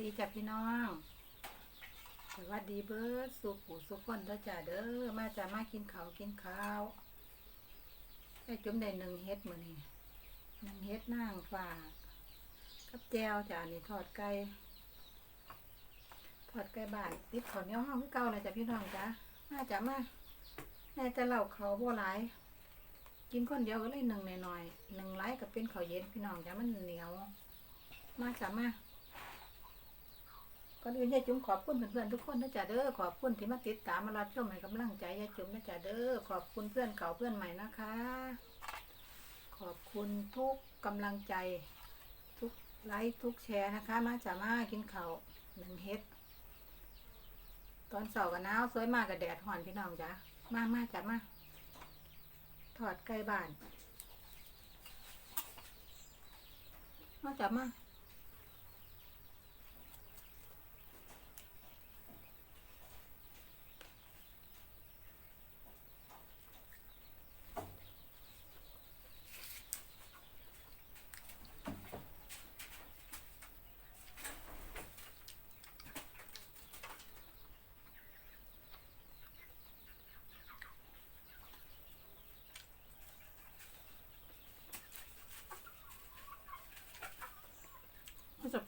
ดีจ้ะพี่น้อง สวัสดีเบิร์ดสุขูสุขคนเด้อจ้ะเด้อ มาจ้ะมากินข้าวกินข้าวไอ้จุ่มได้หนึ่งเฮ็ดมือนี้หนึ่งเฮ็ดนางฝากกับแจวจ้ะนี่ทอดไก่ ทอดไก่บ้านติดข้าวเนี้ยวห้องเก่าเลยจ้ะพี่น้องจ้ะมาจ้ะมาแม่จะเล่าเขาบ่หลาย กินคนเดียวก็เลยหนึ่งหน่อยๆหนึ่งไลค์ก็เป็นข้าวเย็นพี่น้องจ้ะมันเหนียว มาจ้ะมาก อนอื่นยายจุ๋มขอบคุณเพื่อนๆทุกคนนะจ๊ะเด้อขอบคุณที่มาติดตามมารับชมให้กำลังใจยายจุ๋มนะจ๊ะเด้อขอบคุณเพื่อนเก่าเพื่อนใหม่นะคะ ขอบคุณทุกกำลังใจ ทุกไลค์ทุกแชร์นะคะ มาจ้ะมากินข้าวหนึ่งเฮ็ดตอนเสาร์กับหนาวสวยมากกับแดดห่อนพี่น้องจ้ะมามาจ้ะมาถอดไก่บ้านมาจ้ะมา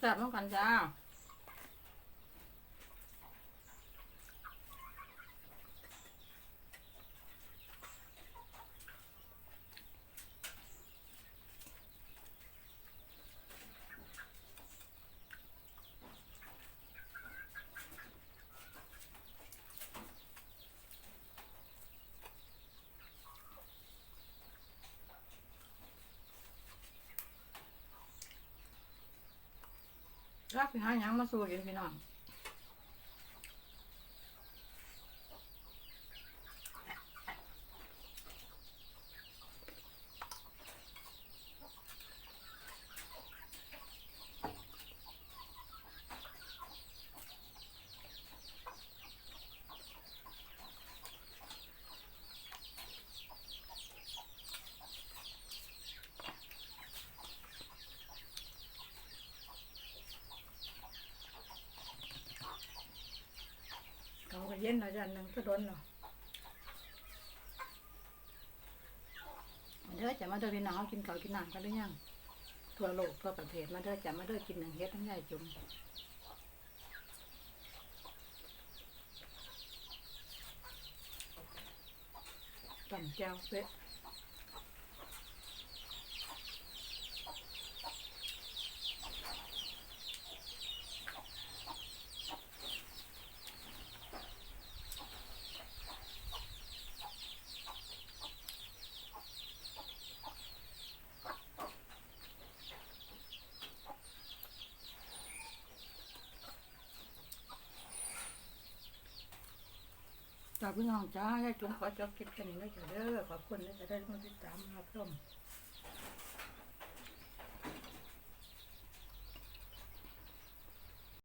แซ่บๆต้องกันจ้า รักสิหาหยังมาสู้กินพี่น้อง เขาก็เย็นหน่อยจันหนึ่งก็โดนเนาะเด้อจะมาเด้อพี่น้องกินข้าวกินน้ำกันหรือยังทั่วโลกทั่วประเทศมาเด้อจะมาเด้อกินหนึ่งเฮ็ดทั้งใหญ่จุ่มต้มแจ่วเป็ด จ้าพี่น้องจ้ายายจุ๋มขอจบคลิปแค่นี้แล้วจ้ะเด้อขอบคุณนะจะได้มาติดตามมาชม